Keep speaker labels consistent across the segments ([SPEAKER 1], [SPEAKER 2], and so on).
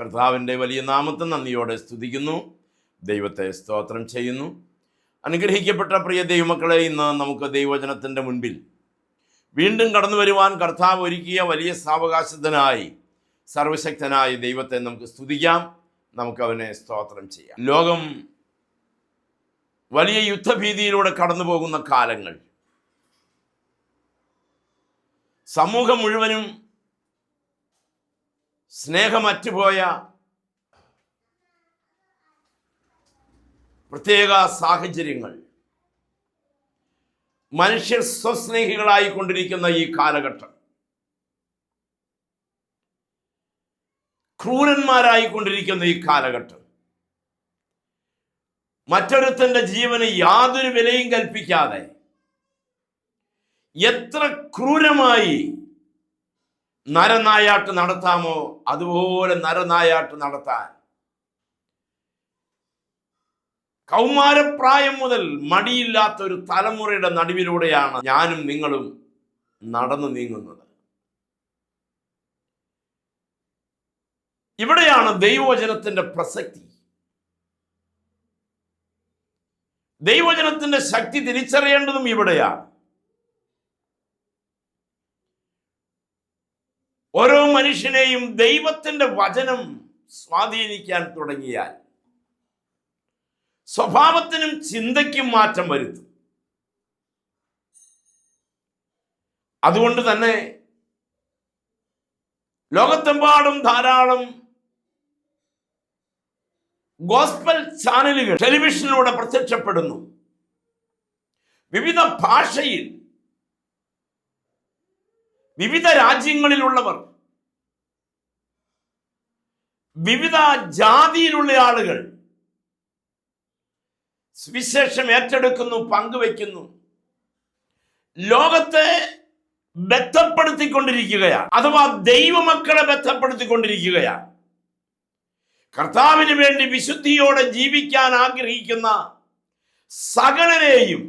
[SPEAKER 1] കർത്താവിന്റെ വലിയ നാമത്തെ നന്ദിയോടെ സ്തുതിക്കുന്നു. ദൈവത്തെ സ്തോത്രം ചെയ്യുന്നു. അനുഗ്രഹിക്കപ്പെട്ട പ്രിയ ദൈവമക്കളെ ഇന്ന് നമുക്ക് ദൈവവചനത്തിന്റെ മുൻപിൽ വീണ്ടും കടന്നു വരുവാൻ കർത്താവ് ഒരുക്കിയ വലിയ സാവകാശത്തിനായി സർവശക്തനായ ദൈവത്തെ നമുക്ക് സ്തുതിക്കാം. നമുക്ക് അവനെ സ്തോത്രം ചെയ്യാം. ലോകം വലിയ യുദ്ധഭീതിയിലൂടെ കടന്നു പോകുന്ന കാലങ്ങൾ. സമൂഹം മുഴുവനും സ്നേഹമറ്റുപോയ പ്രത്യേക സാഹചര്യങ്ങൾ. മനുഷ്യർ സ്വസ്നേഹികളായി കൊണ്ടിരിക്കുന്ന ഈ കാലഘട്ടം. ക്രൂരന്മാരായി കൊണ്ടിരിക്കുന്ന ഈ കാലഘട്ടം. മറ്റൊരുത്തന്റെ ജീവന് യാതൊരു വിലയും കൽപ്പിക്കാതെ എത്ര ക്രൂരമായി നരനായാട്ട് നടത്താമോ? അതുപോലെ നരനായാട്ട് നടത്താൻ. കൗമാരപ്രായം മുതൽ മടിയില്ലാത്ത ഒരു തലമുറയുടെ നടുവിലൂടെയാണ് ഞാനും നിങ്ങളും നടന്നു നീങ്ങുന്നത്. ഇവിടെയാണ് ദൈവവചനത്തിന്റെ പ്രസക്തി. ദൈവവചനത്തിന്റെ ശക്തി തിരിച്ചറിയേണ്ടതും ഇവിടെയാണ്. ഓരോ മനുഷ്യനെയും ദൈവത്തിന്റെ വചനം സ്വാധീനിക്കാൻ തുടങ്ങിയാൽ സ്വഭാവത്തിനും ചിന്തയ്ക്കും മാറ്റം വരുത്തും. അതുകൊണ്ട് തന്നെ ലോകത്തെമ്പാടും ധാരാളം ഗോസ്പൽ ചാനലുകൾ ടെലിവിഷനിലൂടെ പ്രത്യക്ഷപ്പെടുന്നു. വിവിധ ഭാഷയിൽ വിവിധ രാജ്യങ്ങളിലുള്ളവർ വിവിധ ജാതിയിലുള്ള ആളുകൾ സുവിശേഷം ഏറ്റെടുക്കുന്നു പങ്കുവെക്കുന്നു ലോകത്തെ ബന്ധപ്പെടുത്തിക്കൊണ്ടിരിക്കുകയാണ് അഥവാ ദൈവമക്കളെ ബന്ധപ്പെടുത്തിക്കൊണ്ടിരിക്കുകയാണ് കർത്താവിന് വേണ്ടി വിശുദ്ധിയോടെ ജീവിക്കാൻ ആഗ്രഹിക്കുന്ന സകലരെയും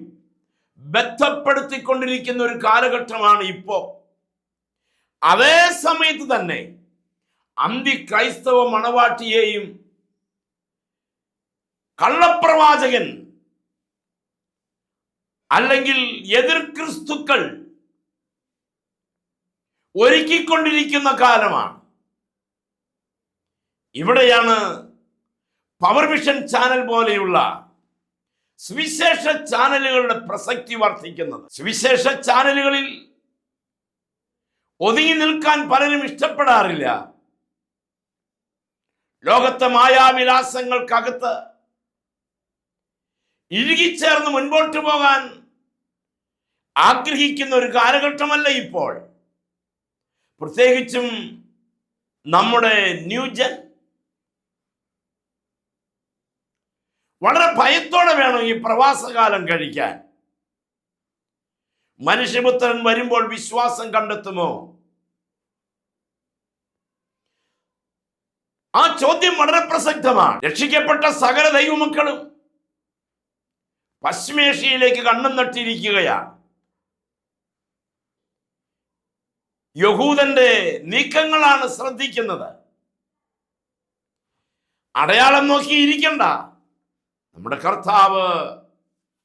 [SPEAKER 1] ബന്ധപ്പെടുത്തിക്കൊണ്ടിരിക്കുന്ന ഒരു കാലഘട്ടമാണ് ഇപ്പോ അതേ സമയത്ത് തന്നെ അന്തി ക്രൈസ്തവ മണവാട്ടിയെയും കള്ളപ്രവാചകൻ അല്ലെങ്കിൽ എതിർ ക്രിസ്തുക്കൾ ഒരുക്കിക്കൊണ്ടിരിക്കുന്ന കാലമാണ്. ഇവിടെയാണ് പവർ വിഷൻ ചാനൽ പോലെയുള്ള സുവിശേഷ ചാനലുകളുടെ പ്രസക്തി വർദ്ധിക്കുന്നത്. സുവിശേഷ ചാനലുകളിൽ ഒതുങ്ങി നിൽക്കാൻ പലരും ഇഷ്ടപ്പെടാറില്ല. ലോകത്തെ മായാവിലാസങ്ങൾക്കകത്ത് ഇഴുകിച്ചേർന്ന് മുൻപോട്ട് പോകാൻ ആഗ്രഹിക്കുന്ന ഒരു കാലഘട്ടമല്ല ഇപ്പോൾ. പ്രത്യേകിച്ചും നമ്മുടെ ന്യൂജൻ വളരെ ഭയത്തോടെ വേണം ഈ പ്രവാസകാലം കഴിക്കാൻ. മനുഷ്യപുത്രൻ വരുമ്പോൾ വിശ്വാസം കണ്ടെത്തുമോ? ആ ചോദ്യം വളരെ പ്രസക്തമാണ്. രക്ഷിക്കപ്പെട്ട സകല ദൈവമക്കളും പശ്ചിമേഷ്യയിലേക്ക് കണ്ണും നട്ടിരിക്കുകയാണ്. യഹൂദന്റെ നീക്കങ്ങളാണ് ശ്രദ്ധിക്കുന്നത്. അടയാളം നോക്കിയിരിക്കണ്ട. നമ്മുടെ കർത്താവ്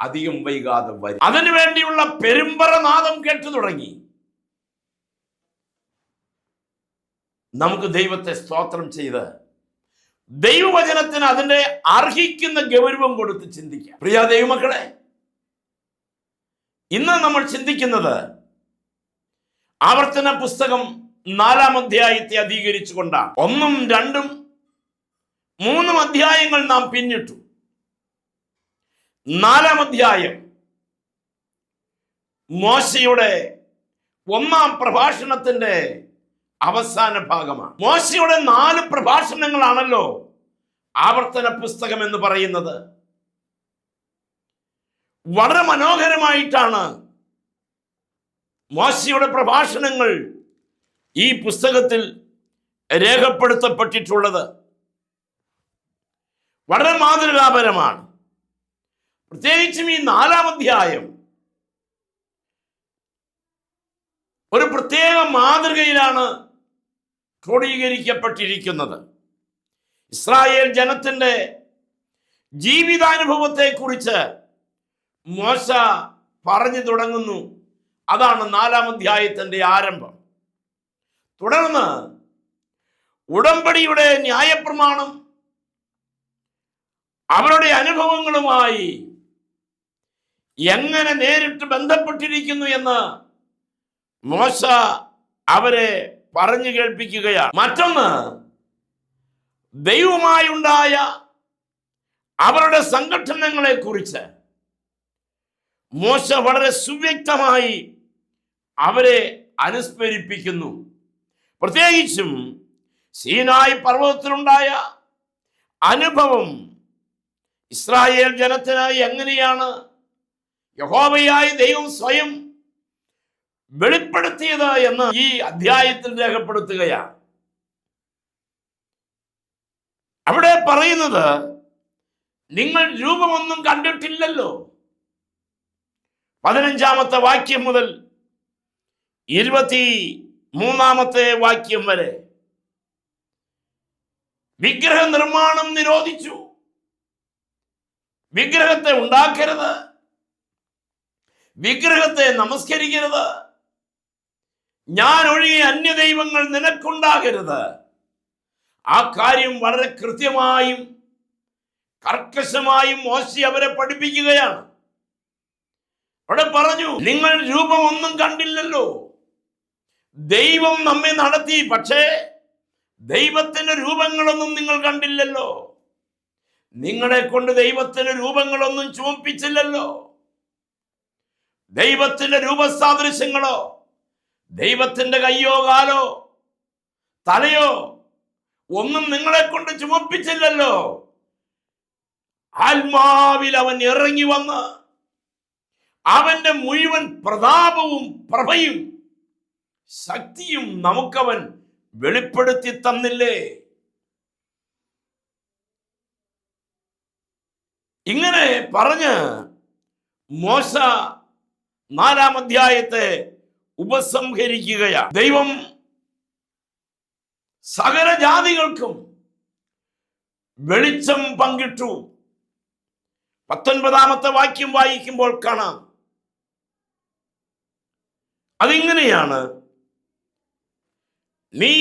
[SPEAKER 1] അധികം വൈകാതെ വരും. അതിനുവേണ്ടിയുള്ള പെരുമ്പറ നാദം കേട്ടു തുടങ്ങി. നമുക്ക് ദൈവത്തെ സ്തോത്രം ചെയ്ത് ദൈവവചനത്തിന് അതിന്റെ അർഹിക്കുന്ന ഗൗരവം കൊടുത്ത് ചിന്തിക്കാം. പ്രിയ ദൈവമക്കളെ ഇന്ന് നമ്മൾ ചിന്തിക്കുന്നത് ആവർത്തന പുസ്തകം നാലാം അധ്യായത്തെ അധികരിച്ചുകൊണ്ടാണ്. ഒന്നും രണ്ടും മൂന്നും അധ്യായങ്ങൾ നാം പിന്നിട്ടു. നാലാം അധ്യായം മോശയുടെ ഒന്നാം പ്രഭാഷണത്തിന്റെ അവസാന ഭാഗമാണ്. മോശയുടെ നാല് പ്രഭാഷണങ്ങളാണല്ലോ ആവർത്തന പുസ്തകം എന്ന് പറയുന്നത്. വളരെ മനോഹരമായിട്ടാണ് മോശയുടെ പ്രഭാഷണങ്ങൾ ഈ പുസ്തകത്തിൽ രേഖപ്പെടുത്തപ്പെട്ടിട്ടുള്ളത്. വളരെ മാതൃകാപരമാണ്. പ്രത്യേകിച്ചും ഈ നാലാം അധ്യായം. ഒരു പ്രത്യേക മാതൃകയിലാണ് ക്രോഡീകരിക്കപ്പെട്ടിരിക്കുന്നത്. ഇസ്രായേൽ ജനത്തിന്റെ ജീവിതാനുഭവത്തെക്കുറിച്ച് മോശ പറഞ്ഞു തുടങ്ങുന്നു. അതാണ് നാലാം അധ്യായത്തിന്റെ ആരംഭം. തുടർന്ന് ഉടമ്പടിയുടെ ന്യായപ്രമാണം അവരുടെ അനുഭവങ്ങളുമായി എങ്ങനെ നേരിട്ട് ബന്ധപ്പെട്ടിരിക്കുന്നു എന്ന് മോശ അവരെ പറഞ്ഞു കേൾപ്പിക്കുകയാണ്. മറ്റൊന്ന് ദൈവമായുണ്ടായ അവരുടെ സംഘടനങ്ങളെ കുറിച്ച് മോശ വളരെ സുവ്യക്തമായി അവരെ അനുസ്മരിപ്പിക്കുന്നു. പ്രത്യേകിച്ചും സീനായി പർവതത്തിലുണ്ടായ അനുഭവം ഇസ്രായേൽ ജനത്തിനായി എങ്ങനെയാണ് യഹോവയായി ദൈവം സ്വയം വെളിപ്പെടുത്തിയത് എന്ന് ഈ അധ്യായത്തിൽ രേഖപ്പെടുത്തുകയാണ്. അവിടെ പറയുന്നത് നിങ്ങൾ രൂപമൊന്നും കണ്ടിട്ടില്ലല്ലോ. പതിനഞ്ചാമത്തെ വാക്യം മുതൽ ഇരുപത്തി മൂന്നാമത്തെ വാക്യം വരെ വിഗ്രഹ നിർമ്മാണം നിരോധിച്ചു. വിഗ്രഹത്തെ ഉണ്ടാക്കരുത്. വിഗ്രഹത്തെ നമസ്കരിക്കരുത്. ഞാൻ ഒഴികെ അന്യദൈവങ്ങൾ നിനക്കുണ്ടാകരുത്. ആ കാര്യം വളരെ കൃത്യമായും കർക്കശമായും മോശി അവരെ പഠിപ്പിക്കുകയാണ്. അവിടെ പറഞ്ഞു നിങ്ങൾ രൂപം ഒന്നും കണ്ടില്ലല്ലോ. ദൈവം നമ്മെ നടത്തി പക്ഷേ ദൈവത്തിന്റെ രൂപങ്ങളൊന്നും നിങ്ങൾ കണ്ടില്ലല്ലോ. നിങ്ങളെ കൊണ്ട് ദൈവത്തിന്റെ രൂപങ്ങളൊന്നും ചുമപ്പിച്ചില്ലല്ലോ. ദൈവത്തിന്റെ രൂപസാദൃശ്യങ്ങളോ ദൈവത്തിന്റെ കയ്യോ കാലോ തലയോ ഒന്നും നിങ്ങളെ കൊണ്ട് ചുമപ്പിച്ചില്ലല്ലോ. ആത്മാവിൽ അവൻ ഇറങ്ങി വന്ന് അവന്റെ മുഴുവൻ പ്രതാപവും പ്രഭയും ശക്തിയും നമുക്കവൻ വെളിപ്പെടുത്തി തന്നില്ലേ? ഇങ്ങനെ പറഞ്ഞ് മോശ നാലാം അധ്യായത്തെ ഉപസംഹരിക്കുകയാണ്. ദൈവം സകല ജാതികൾക്കും വെളിച്ചം പങ്കിട്ടു. പത്തൊൻപതാമത്തെ വാക്യം വായിക്കുമ്പോൾ കാണാം. അതിങ്ങനെയാണ് നീ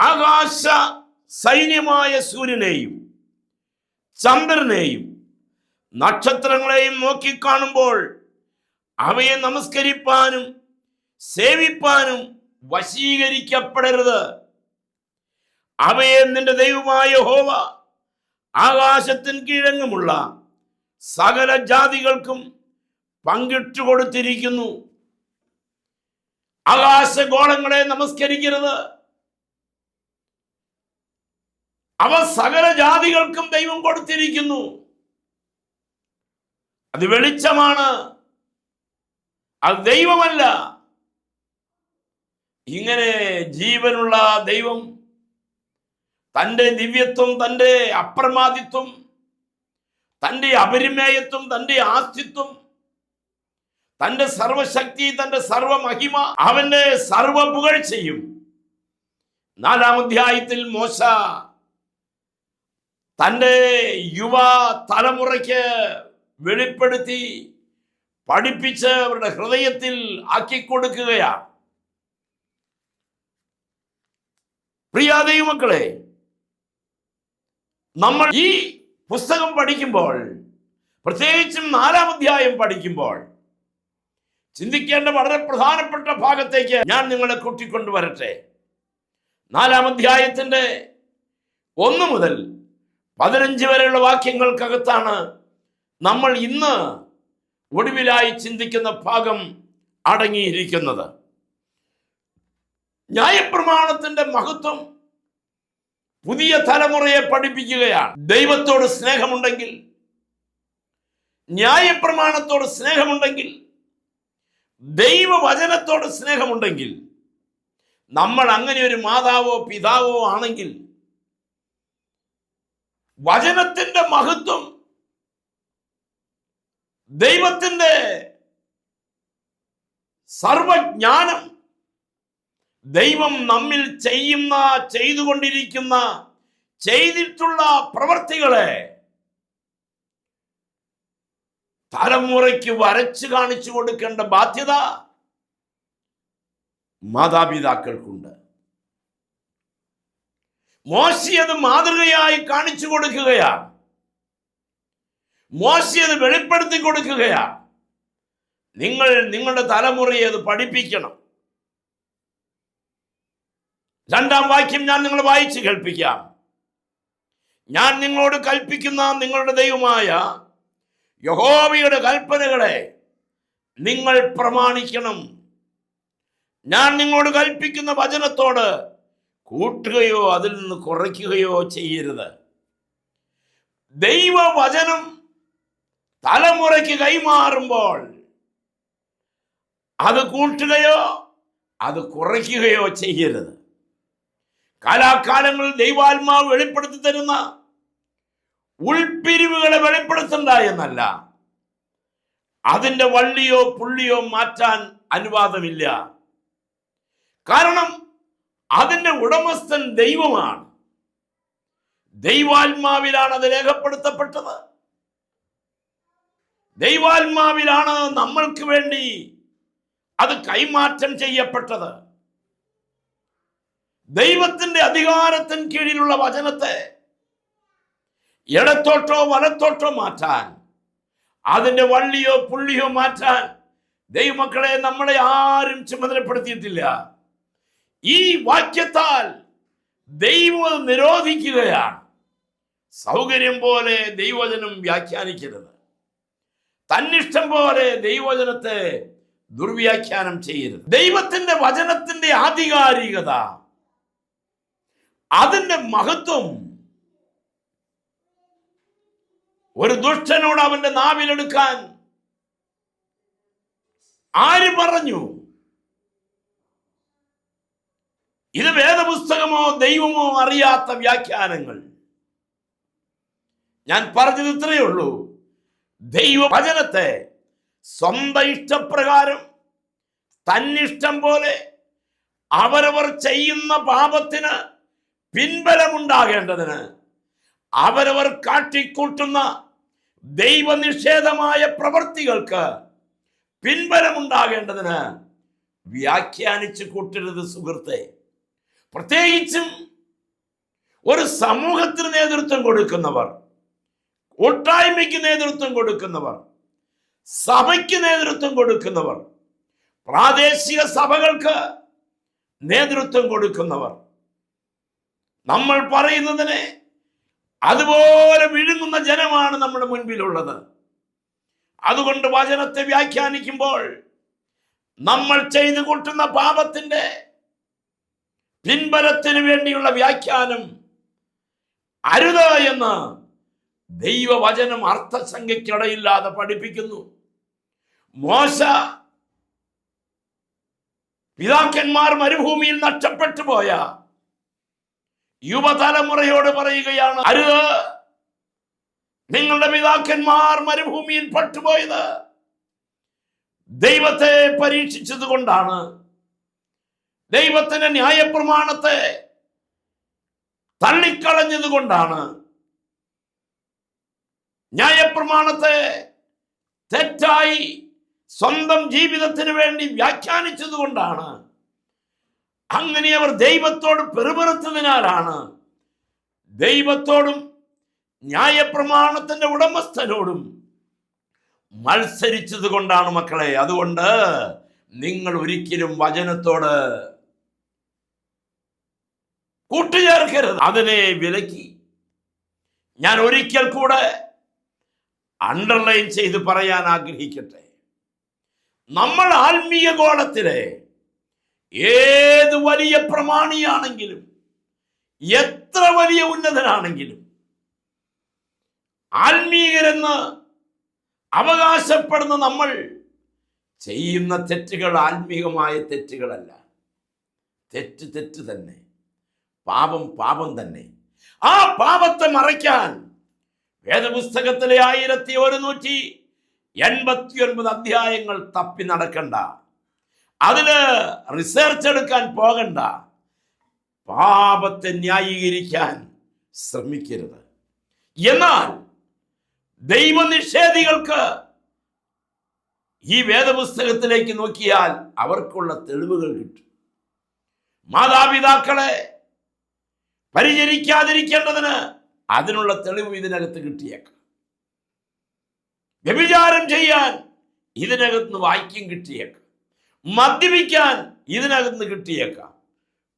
[SPEAKER 1] ആകാശ സൈന്യമായ സൂര്യനെയും ചന്ദ്രനെയും നക്ഷത്രങ്ങളെയും നോക്കിക്കാണുമ്പോൾ അവയെ നമസ്കരിപ്പാനും സേവിപ്പാനും വശീകരിക്കപ്പെടരുത്. അവയെ നിന്റെ ദൈവമായ ഹോവ ആകാശത്തിൻ കീഴങ്ങുമുള്ള സകല ജാതികൾക്കും പങ്കിട്ടു കൊടുത്തിരിക്കുന്നു ആകാശഗോളങ്ങളെ നമസ്കരിക്കരുത്. അവ സകല ജാതികൾക്കും ദൈവം കൊടുത്തിരിക്കുന്നു. അത് വെളിച്ചമാണ്. അത് ദൈവമല്ല. ഇങ്ങനെ ജീവനുള്ള ദൈവം തന്റെ ദിവ്യത്വം തന്റെ അപ്രമാദിത്വം തന്റെ അപരിമേയത്വം തന്റെ ആസ്തിത്വം തന്റെ സർവശക്തി തന്റെ സർവമഹിമ സർവ പുകഴ്ചയും നാലാം അധ്യായത്തിൽ മോശ തന്റെ യുവ തലമുറയ്ക്ക് വെളിപ്പെടുത്തി പഠിപ്പിച്ച് അവരുടെ ഹൃദയത്തിൽ ആക്കി ആക്കിക്കൊടുക്കുകയാണ്. പ്രിയ ദൈവമക്കളെ നമ്മൾ ഈ പുസ്തകം പഠിക്കുമ്പോൾ പ്രത്യേകിച്ചും നാലാം അധ്യായം പഠിക്കുമ്പോൾ ചിന്തിക്കേണ്ട വളരെ പ്രധാനപ്പെട്ട ഭാഗത്തേക്ക് ഞാൻ നിങ്ങളെ കൂട്ടിക്കൊണ്ടുവരട്ടെ. നാലാം അധ്യായത്തിന്റെ ഒന്ന് മുതൽ പതിനഞ്ച് വരെയുള്ള വാക്യങ്ങൾക്കകത്താണ് നമ്മൾ ഇന്ന് ഒടുവിലായി ചിന്തിക്കുന്ന ഭാഗം അടങ്ങിയിരിക്കുന്നത്. ന്യായപ്രമാണത്തിന്റെ മഹത്വം പുതിയ തലമുറയെ പഠിപ്പിക്കുകയാണ്. ദൈവത്തോട് സ്നേഹമുണ്ടെങ്കിൽ ന്യായപ്രമാണത്തോട് സ്നേഹമുണ്ടെങ്കിൽ ദൈവവചനത്തോട് സ്നേഹമുണ്ടെങ്കിൽ നമ്മൾ അങ്ങനെ ഒരു മാതാവോ പിതാവോ ആണെങ്കിൽ വചനത്തിന്റെ മഹത്വം ദൈവത്തിന്റെ സർവജ്ഞാനം ദൈവം നമ്മിൽ ചെയ്യുന്ന ചെയ്തുകൊണ്ടിരിക്കുന്ന ചെയ്തിട്ടുള്ള പ്രവർത്തികളെ തലമുറയ്ക്ക് വരച്ചു കാണിച്ചു കൊടുക്കേണ്ട ബാധ്യത മാതാപിതാക്കൾക്കുണ്ട്. മോശിയത് മാതൃകയായി കാണിച്ചു കൊടുക്കുകയാണ്. മോശി അത് വെളിപ്പെടുത്തി കൊടുക്കുകയാണ്. നിങ്ങൾ നിങ്ങളുടെ തലമുറയെ അത് പഠിപ്പിക്കണം. രണ്ടാം വാക്യം ഞാൻ നിങ്ങൾ വായിച്ച് കേൾപ്പിക്കാം. ഞാൻ നിങ്ങളോട് കൽപ്പിക്കുന്ന നിങ്ങളുടെ ദൈവമായ യഹോവയുടെ കൽപ്പനകളെ നിങ്ങൾ പ്രമാണിക്കണം. ഞാൻ നിങ്ങളോട് കൽപ്പിക്കുന്ന വചനത്തോട് കൂട്ടുകയോ അതിൽ നിന്ന് കുറയ്ക്കുകയോ ചെയ്യരുത്. ദൈവവചനം തലമുറയ്ക്ക് കൈമാറുമ്പോൾ അത് കൂട്ടുകയോ അത് കുറയ്ക്കുകയോ ചെയ്യരുത്. കാലാകാലങ്ങളിൽ ദൈവാത്മാവ് വെളിപ്പെടുത്തി തരുന്ന ഉൾപിരിവുകളെ വെളിപ്പെടുത്തണ്ട എന്നല്ല. അതിന്റെ വള്ളിയോ പുള്ളിയോ മാറ്റാൻ അനുവാദമില്ല. കാരണം അതിന്റെ ഉടമസ്ഥൻ ദൈവമാണ്. ദൈവാത്മാവിലാണ് അത് രേഖപ്പെടുത്തപ്പെട്ടത്. ദൈവാത്മാവിലാണ് നമ്മൾക്ക് വേണ്ടി അത് കൈമാറ്റം ചെയ്യപ്പെട്ടത്. ദൈവത്തിന്റെ അധികാരത്തിന് കീഴിലുള്ള വചനത്തെ ഇടത്തോട്ടോ വലത്തോട്ടോ മാറ്റാൻ അതിന്റെ വള്ളിയോ പുള്ളിയോ മാറ്റാൻ ദൈവമക്കളെ നമ്മളെ ആരും ചുമതലപ്പെടുത്തിയിട്ടില്ല. ഈ വാക്യത്താൽ ദൈവം നിരോധിക്കുകയാണ്. സൗകര്യം പോലെ ദൈവവചനം വ്യാഖ്യാനിക്കരുത്. തന്നിഷ്ടം പോലെ ദൈവവചനത്തെ ദുർവ്യാഖ്യാനം ചെയ്യരുത്. ദൈവത്തിന്റെ വചനത്തിന്റെ ആധികാരികത അതിന്റെ മഹത്വം ഒരു ദുഷ്ടനോട് അവന്റെ നാവിലെടുക്കാൻ ആര് പറഞ്ഞു? ഇത് വേദപുസ്തകമോ ദൈവമോ അറിയാത്ത വ്യാഖ്യാനങ്ങൾ. ഞാൻ പറഞ്ഞത് ഇത്രയേ ഉള്ളൂ. ദൈവവചനത്തെ സ്വന്തം ഇഷ്ടപ്രകാരം തന്നിഷ്ടം പോലെ അവരവർ ചെയ്യുന്ന പാപത്തിന് പിൻബലമുണ്ടാകേണ്ടതിന് അവരവർ കാട്ടിക്കൂട്ടുന്ന ദൈവനിഷേധമായ പ്രവൃത്തികൾക്ക് പിൻബലമുണ്ടാകേണ്ടതിന് വ്യാഖ്യാനിച്ചു കൂട്ടരുത് സുഹൃത്തെ. പ്രത്യേകിച്ചും ഒരു സമൂഹത്തിന് നേതൃത്വം കൊടുക്കുന്നവർ. കൂട്ടായ്മയ്ക്ക് നേതൃത്വം കൊടുക്കുന്നവർ സഭയ്ക്ക് നേതൃത്വം കൊടുക്കുന്നവർ പ്രാദേശിക സഭകൾക്ക് നേതൃത്വം കൊടുക്കുന്നവർ. നമ്മൾ പറയുന്നതിനെ അതുപോലെ വിഴുങ്ങുന്ന ജനമാണ് നമ്മുടെ മുൻപിലുള്ളത്. അതുകൊണ്ട് വചനത്തെ വ്യാഖ്യാനിക്കുമ്പോൾ നമ്മൾ ചെയ്തു കൂട്ടുന്ന പാപത്തിന്റെ പിൻബലത്തിന് വേണ്ടിയുള്ള വ്യാഖ്യാനം അരുത് എന്ന് ദൈവവചനം അർത്ഥസംഖ്യക്കിടയില്ലാതെ പഠിപ്പിക്കുന്നു. മോശ പിതാക്കന്മാർ മരുഭൂമിയിൽ നഷ്ടപ്പെട്ടു പോയ യുവതലമുറയോട് പറയുകയാണ് അരുത്. നിങ്ങളുടെ പിതാക്കന്മാർ മരുഭൂമിയിൽ പെട്ടുപോയത് ദൈവത്തെ പരീക്ഷിച്ചത് കൊണ്ടാണ് ദൈവത്തിന്റെ ന്യായപ്രമാണത്തെ തള്ളിക്കളഞ്ഞത് കൊണ്ടാണ് ന്യായപ്രമാണത്തെ തെറ്റായി സ്വന്തം ജീവിതത്തിന് വേണ്ടി വ്യാഖ്യാനിച്ചതുകൊണ്ടാണ്. അങ്ങനെ അവർ ദൈവത്തോട് പെറുപെറുത്തതിനാലാണ് ദൈവത്തോടും ന്യായപ്രമാണത്തിന്റെ ഉടമസ്ഥനോടും മത്സരിച്ചത് കൊണ്ടാണ് മക്കളെ. അതുകൊണ്ട് നിങ്ങൾ ഒരിക്കലും വചനത്തോട് കൂട്ടുചേർക്കരുത്. അതിനെ വിലക്കി. ഞാൻ ഒരിക്കൽ കൂടെ അണ്ടർലൈൻ ചെയ്ത് പറയാൻ ആഗ്രഹിക്കട്ടെ. നമ്മൾ ആത്മീയ ഗോളത്തിലെ ഏത് വലിയ പ്രമാണിയാണെങ്കിലും എത്ര വലിയ ഉന്നതനാണെങ്കിലും ആത്മീയരെന്ന് അവകാശപ്പെടുന്ന നമ്മൾ ചെയ്യുന്ന തെറ്റുകൾ ആത്മീയമായ തെറ്റുകളല്ല. തെറ്റ് തെറ്റ് തന്നെ. പാപം പാപം തന്നെ. ആ പാപത്തെ മറയ്ക്കാൻ വേദപുസ്തകത്തിലെ ആയിരത്തി ഒരുന്നൂറ്റി എൺപത്തി ഒൻപത് അധ്യായങ്ങൾ തപ്പി നടക്കണ്ട. അതിൽ റിസർച്ച് എടുക്കാൻ പോകണ്ട. പാപത്തെ ന്യായീകരിക്കാൻ ശ്രമിക്കരുത്. എന്നാൽ ദൈവനിഷേധികൾക്ക് ഈ വേദപുസ്തകത്തിലേക്ക് നോക്കിയാൽ അവർക്കുള്ള തെളിവുകൾ കിട്ടും. മാതാപിതാക്കളെ പരിചരിക്കാതിരിക്കേണ്ടതിന് അതിനുള്ള തെളിവ് ഇതിനകത്ത് കിട്ടിയേക്കാം. വ്യഭിചാരം ചെയ്യാൻ ഇതിനകത്ത് വാക്യം കിട്ടിയേക്കാം. മദ്യപിക്കാൻ ഇതിനകത്ത് കിട്ടിയേക്കാം.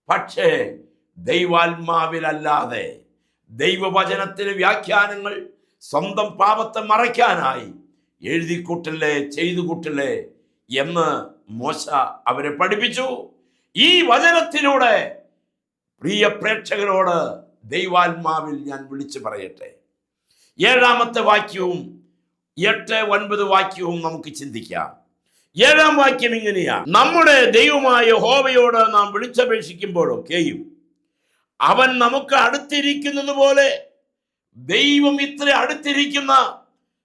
[SPEAKER 1] പക്ഷേ ദൈവാത്മാവിലല്ലാതെ ദൈവവചനത്തിന് വ്യാഖ്യാനങ്ങൾ സ്വന്തം പാപത്തെ മറയ്ക്കാനായി എഴുതിക്കൂട്ടല്ലേ ചെയ്തു കൂട്ടല്ലേ എന്ന് മോശ അവരെ പഠിപ്പിച്ചു. ഈ വചനത്തിലൂടെ പ്രിയ പ്രേക്ഷകരോട് ദൈവാത്മാവിൽ ഞാൻ വിളിച്ചു പറയട്ടെ. ഏഴാമത്തെ വാക്യവും എട്ട് ഒൻപത് വാക്യവും നമുക്ക് ചിന്തിക്കാം. ഏഴാം വാക്യം ഇങ്ങനെയാണ് നമ്മുടെ ദൈവമായ ഹോവയോട് നാം വിളിച്ചപേക്ഷിക്കുമ്പോഴൊക്കെയും അവൻ നമുക്ക് അടുത്തിരിക്കുന്നത് പോലെ ദൈവം ഇത്ര അടുത്തിരിക്കുന്ന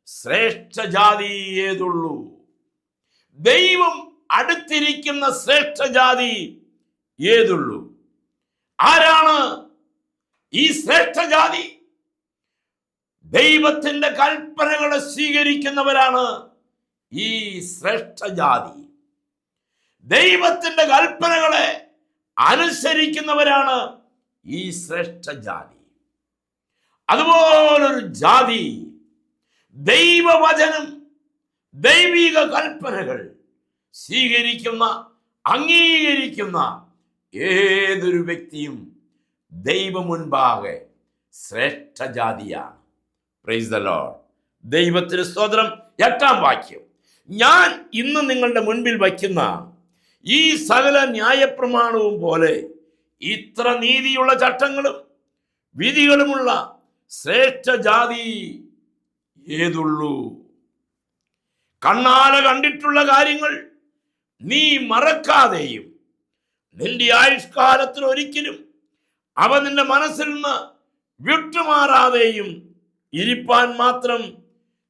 [SPEAKER 1] ശ്രേഷ്ഠ ജാതി ഏതുള്ളൂ? ദൈവം അടുത്തിരിക്കുന്ന ശ്രേഷ്ഠ ജാതി ഏതുള്ളൂ? ആരാണ് ഈ ശ്രേഷ്ഠജാതി ദൈവത്തിന്റെ കൽപ്പനകളെ സ്വീകരിക്കുന്നവരാണ് ഈ ശ്രേഷ്ഠജാതി. ദൈവത്തിന്റെ കൽപ്പനകളെ അനുസരിക്കുന്നവരാണ് ഈ ശ്രേഷ്ഠജാതി. അതുപോലൊരു ജാതി ദൈവവചനം ദൈവിക കൽപ്പനകൾ സ്വീകരിക്കുന്ന അംഗീകരിക്കുന്ന ഏതൊരു വ്യക്തിയും ദൈവ മുൻപാകെ ശ്രേഷ്ഠ ജാതിയാണ് പ്രൈസ് ദൈവത്തിന് സ്തോത്രം. എട്ടാം വാക്യം. ഞാൻ ഇന്ന് നിങ്ങളുടെ മുൻപിൽ വയ്ക്കുന്ന ഈ സകല ന്യായപ്രമാണവും പോലെ ഇത്ര നീതിയുള്ള ചട്ടങ്ങളും വിധികളുമുള്ള ശ്രേഷ്ഠ ജാതി ഏതുള്ളൂ? കണ്ണാല കണ്ടിട്ടുള്ള കാര്യങ്ങൾ നീ മറക്കാതെയും നിന്റെ ആയുഷ്കാലത്തിൽ ഒരിക്കലും അവ നിന്റെ മനസ്സിൽ നിന്ന് വിട്ടുമാറാതെയും ഇരിപ്പാൻ മാത്രം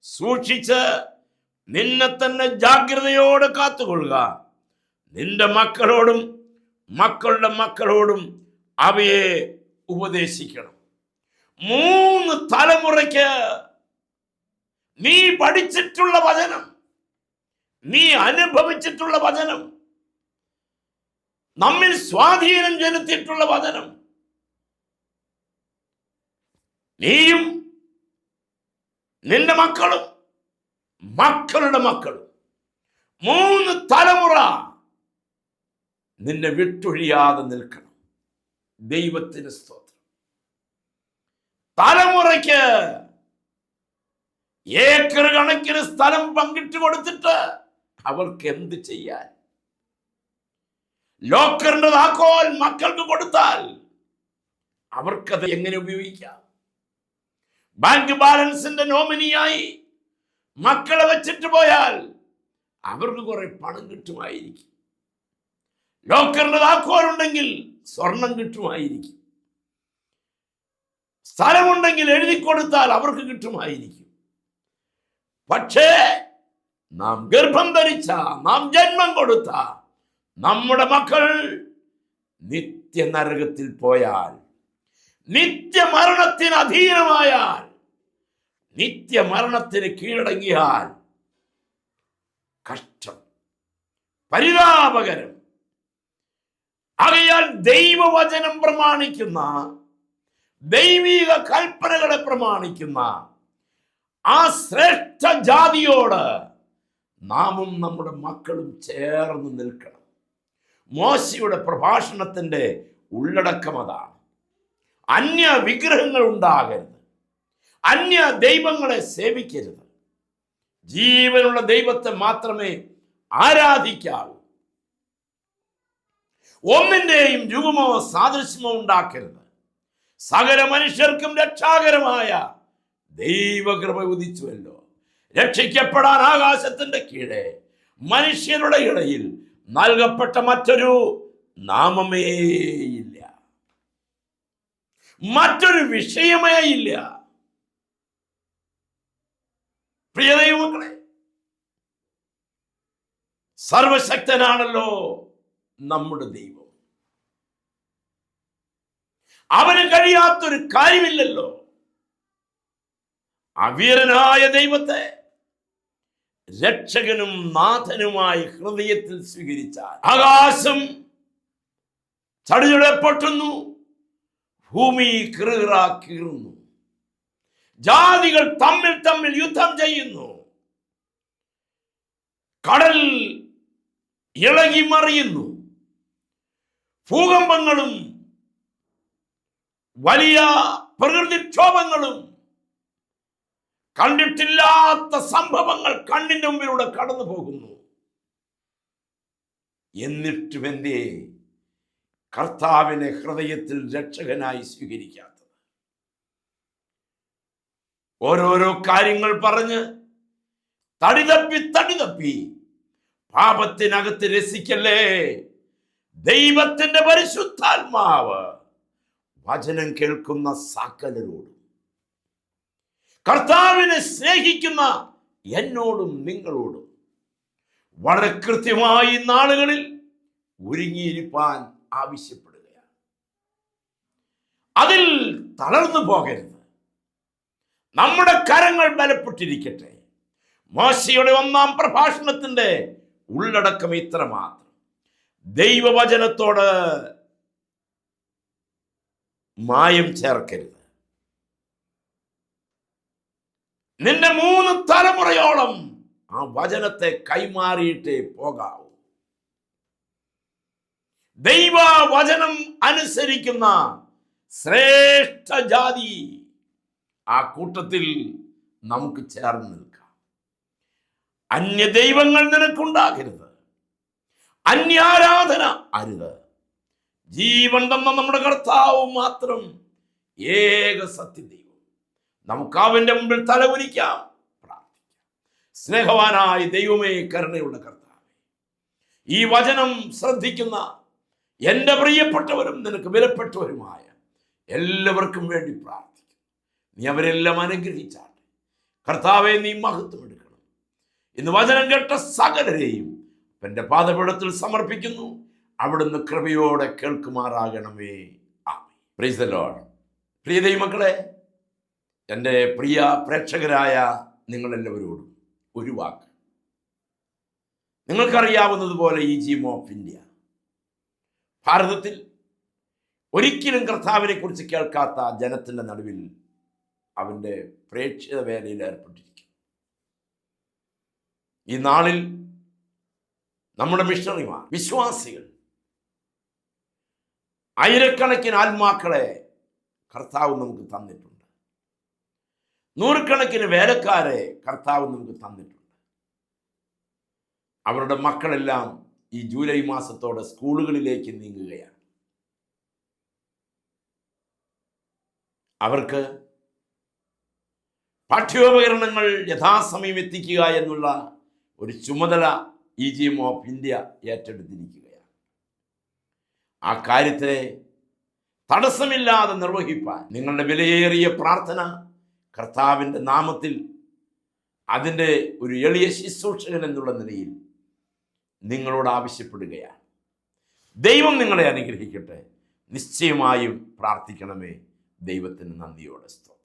[SPEAKER 1] സൂക്ഷിച്ച് നിന്നെ തന്നെ ജാഗ്രതയോടെ കാത്തുകൊള്ളുക. നിന്റെ മക്കളോടും മക്കളുടെ മക്കളോടും അവയെ ഉപദേശിക്കണം. മൂന്ന് തലമുറയ്ക്ക് നീ പഠിച്ചിട്ടുള്ള വചനം നീ അനുഭവിച്ചിട്ടുള്ള വചനം നമ്മിൽ സ്വാധീനം ചെലുത്തിയിട്ടുള്ള വചനം നീയും നിന്റെ മക്കളും മക്കളുടെ മക്കളും മൂന്ന് തലമുറ നിന്നെ വിട്ടൊഴിയാതെ നിൽക്കണം. ദൈവത്തിന് സ്തോത്രം. തലമുറയ്ക്ക് ഏക്കർ കണക്കിന് സ്ഥലം പങ്കിട്ട് കൊടുത്തിട്ട് അവർക്ക് എന്ത് ചെയ്യാൻ? ലോക്കറിന്റെ താക്കോൽ മക്കൾക്ക് കൊടുത്താൽ അവർക്കത് എങ്ങനെ ഉപയോഗിക്കാം? ബാങ്ക് ബാലൻസിന്റെ നോമിനിയായി മക്കളെ വെച്ചിട്ട് പോയാൽ അവർക്ക് കുറെ പണം കിട്ടുമായിരിക്കും. ലോക്കറിന്റെ താക്കോലുണ്ടെങ്കിൽ സ്വർണം കിട്ടുമായിരിക്കും. സ്ഥലമുണ്ടെങ്കിൽ എഴുതി കൊടുത്താൽ അവർക്ക് കിട്ടുമായിരിക്കും. പക്ഷേ നാം ഗർഭം ധരിച്ച നാം ജന്മം കൊടുത്ത നമ്മുടെ മക്കൾ നിത്യനരകത്തിൽ പോയാൽ നിത്യമരണത്തിന് അധീനമായാൽ നിത്യമരണത്തിന് കീഴടങ്ങിയാൽ കഷ്ടം പരിതാപകരം. ആകയാൽ ദൈവവചനം പ്രമാണിക്കുന്ന ദൈവിക കൽപ്പനകളെ പ്രമാണിക്കുന്ന ആ ശ്രേഷ്ഠ ജാതിയോട് നാമും നമ്മുടെ മക്കളും ചേർന്ന് നിൽക്കണം. മോശയുടെ പ്രഭാഷണത്തിന്റെ ഉള്ളടക്കം അതാണ്. അന്യ വിഗ്രഹങ്ങൾ ഉണ്ടാകരുത്. അന്യ ദൈവങ്ങളെ സേവിക്കരുത്. ജീവനുള്ള ദൈവത്തെ മാത്രമേ ആരാധിക്കാവൂ. ഒന്നിന്റെയും രൂപമോ സാദൃശ്യമോ ഉണ്ടാക്കരുത്. സകല മനുഷ്യർക്കും രക്ഷാകരമായ ദൈവകൃപ ഉദിച്ചുവല്ലോ. രക്ഷിക്കപ്പെടാൻ ആകാശത്തിന്റെ കീഴെ മനുഷ്യരുടെ ഇടയിൽ നൽകപ്പെട്ട മറ്റൊരു നാമമേയില്ല മറ്റൊരു വിഷയമേ ഇല്ല. പ്രിയ സർവശക്തനാണല്ലോ നമ്മുടെ ദൈവം. അവന് കഴിയാത്തൊരു കാര്യമില്ലല്ലോ. അവീരനായ ദൈവത്തെ രക്ഷകനും നാഥനുമായി ഹൃദയത്തിൽ സ്വീകരിച്ചാൽ ആകാശം ചടിചടെ പൊട്ടുന്നു ഭൂമി കീറ കീറുന്നു ജാതികൾ തമ്മിൽ തമ്മിൽ യുദ്ധം ചെയ്യുന്നു. കടൽ ഇളകി മറിയുന്നു ഭൂകമ്പങ്ങളും വലിയ പ്രകൃതിക്ഷോഭങ്ങളും കണ്ടിട്ടില്ലാത്ത സംഭവങ്ങൾ കണ്ണിന്റെ മുമ്പിലൂടെ കടന്നു പോകുന്നു. എന്നിട്ടും എന്തേ കർത്താവിനെ ഹൃദയത്തിൽ രക്ഷകനായി സ്വീകരിക്കാത്തത് ഓരോരോ കാര്യങ്ങൾ പറഞ്ഞ് തടിതപ്പി തടിതപ്പി. പാപത്തിനകത്ത് രസിക്കല്ലേ? ദൈവത്തിന്റെ പരിശുദ്ധാത്മാവ് വചനം കേൾക്കുന്ന സകലരോടും കർത്താവിനെ സ്നേഹിക്കുന്ന എന്നോടും നിങ്ങളോടും വളരെ കൃത്യമായി നാളുകളിൽ ഒരുങ്ങിയിരിപ്പാൻ ആവശ്യപ്പെടുകയാണ്. അതിൽ തളർന്നു പോകരുത്. നമ്മുടെ കരങ്ങൾ ബലപ്പെട്ടിരിക്കട്ടെ. മോശയുടെ ഒന്നാം പ്രഭാഷണത്തിന്റെ ഉള്ളടക്കം ഇത്ര മാത്രം ദൈവവചനത്തോട് മായം ചേർക്കരുത്. നിന്റെ മൂന്ന് തലമുറയോളം ആ വചനത്തെ കൈമാറിയിട്ടേ പോകാവൂ. ദൈവ വചനം അനുസരിക്കുന്ന ശ്രേഷ്ഠ ജാതി ആ കൂട്ടത്തിൽ നമുക്ക് ചേർന്ന് നിൽക്കാം. അന്യ ദൈവങ്ങൾ നിനക്കുണ്ടാകരുത്. അന്യാരാധന അരുത്. ജീവൻ തന്ന നമ്മുടെ കർത്താവ് മാത്രം ഏക സത്യദൈവം. നമുക്ക് അവന്റെ മുമ്പിൽ തലകുനിക്കാം പ്രാർത്ഥിക്കാം. സ്നേഹവാനായ ദൈവമേ കരുണയുള്ള കർത്താവേ ഈ വചനം ശ്രദ്ധിക്കുന്ന എന്റെ പ്രിയപ്പെട്ടവരും നിനക്ക് വിലപ്പെട്ടവരുമായ എല്ലാവർക്കും വേണ്ടി പ്രാർത്ഥിക്കും. നീ അവരെല്ലാം അനുഗ്രഹിച്ചാട്ടെ. കർത്താവെ നീ മഹത്വം എടുക്കണം. ഇന്ന് വചനം കേട്ട സകലരെയും എന്റെ പാദപീഠത്തിൽ സമർപ്പിക്കുന്നു. അവിടുന്ന് കൃപയോടെ കേൾക്കുമാറാകണമേ. ആ Lord. പ്രിയ ദൈവമക്കളെ എന്റെ പ്രിയ പ്രേക്ഷകരായ നിങ്ങളെല്ലാവരോടും ഒരു വാക്ക്. നിങ്ങൾക്കറിയാവുന്നതുപോലെ ഈ ജീം ഓഫ് ഇന്ത്യ ഭാരതത്തിൽ ഒരിക്കലും കർത്താവിനെ കുറിച്ച് കേൾക്കാത്ത ജനത്തിന്റെ നടുവിൽ അവന്റെ പ്രേക്ഷിത വേലയിൽ ഏർപ്പെട്ടിരിക്കും. ഈ നാളിൽ നമ്മുടെ മിഷണറിമാർ വിശ്വാസികൾ ആയിരക്കണക്കിന് ആത്മാക്കളെ കർത്താവ് നമുക്ക് തന്നിട്ടുണ്ട്. നൂറുകണക്കിന് വേലക്കാരെ കർത്താവ് നമുക്ക് തന്നിട്ടുണ്ട്. അവരുടെ മക്കളെല്ലാം ഈ ജൂലൈ മാസത്തോടെ സ്കൂളുകളിലേക്ക് നീങ്ങുകയാണ്. അവർക്ക് പാഠ്യോപകരണങ്ങൾ യഥാസമയം എത്തിക്കുക എന്നുള്ള ഒരു ചുമതല E G M of India ഏറ്റെടുത്തിരിക്കുകയാണ്. ആ കാര്യത്തെ തടസ്സമില്ലാതെ നിർവഹിപ്പാൻ നിങ്ങളുടെ വിലയേറിയ പ്രാർത്ഥന കർത്താവിന്റെ നാമത്തിൽ അതിന്റെ ഒരു എളിയ ശുശ്രൂഷകൻ എന്നുള്ള നിലയിൽ നിങ്ങളോട് ആവശ്യപ്പെടുകയാണ്. ദൈവം നിങ്ങളെ അനുഗ്രഹിക്കട്ടെ. നിശ്ചയമായും പ്രാർത്ഥിക്കണമേ. ദൈവത്തിന് നന്ദിയോടെ സ്തോത്രം.